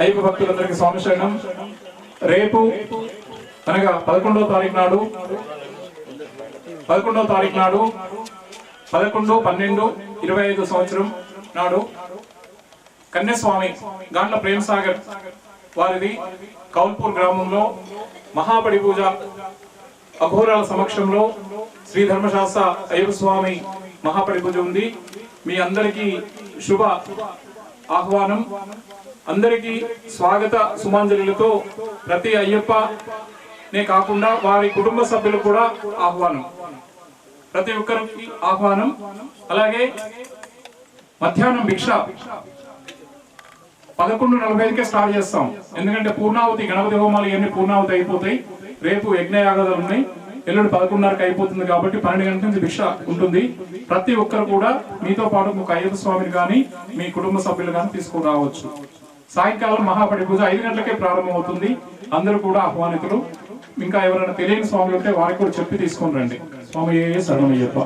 అయ్యప్ప భక్తులందరికీ స్వామి శరణం. రేపు అనగా పదకొండవ తారీఖు నాడు పదకొండవ తారీఖు నాడు పదకొండు పన్నెండు ఇరవై ఐదు సంవత్సరం నాడు కన్యస్వామి గాండ్ల ప్రేమ్ సాగర్ వారిది కౌల్పూర్ గ్రామంలో మహాబడి పూజ అఘోరాల సమక్షంలో శ్రీ ధర్మశాస్త్ర అయ్యప్ప స్వామి మహాపడి పూజ ఉంది. మీ అందరికీ శుభ ఆహ్వానం. అందరికీ స్వాగత సుమాంజలిలతో ప్రతి అయ్యప్పనే కాకుండా వారి కుటుంబ సభ్యులు కూడా ఆహ్వానం. ప్రతి ఒక్కరికి ఆహ్వానం. అలాగే మధ్యాహ్నం భిక్ష. పదకొండు నలభై ఐదుకే స్టార్ట్ చేస్తాం. ఎందుకంటే పూర్ణావతి గణపతి హోమాలు ఇవన్నీ పూర్ణావతి అయిపోతాయి. రేపు యజ్ఞయాగాలు ఉన్నాయి. ఎల్లుండి పదకొండున్నరకు అయిపోతుంది కాబట్టి పన్నెండు గంటల నుంచి భిక్ష ఉంటుంది. ప్రతి ఒక్కరు కూడా మీతో పాటు ఒక అయ్యప్ప స్వామిని కానీ మీ కుటుంబ సభ్యులు కానీ తీసుకుని రావచ్చు. సాయంకాలం మహాపడి పూజ ఐదు గంటలకే ప్రారంభమవుతుంది. అందరూ కూడా ఆహ్వానితులు. ఇంకా ఎవరైనా తెలియని స్వామి ఉంటే వారికి కూడా చెప్పి తీసుకొని రండి. స్వామి ఏ శరణమయ్యప్ప.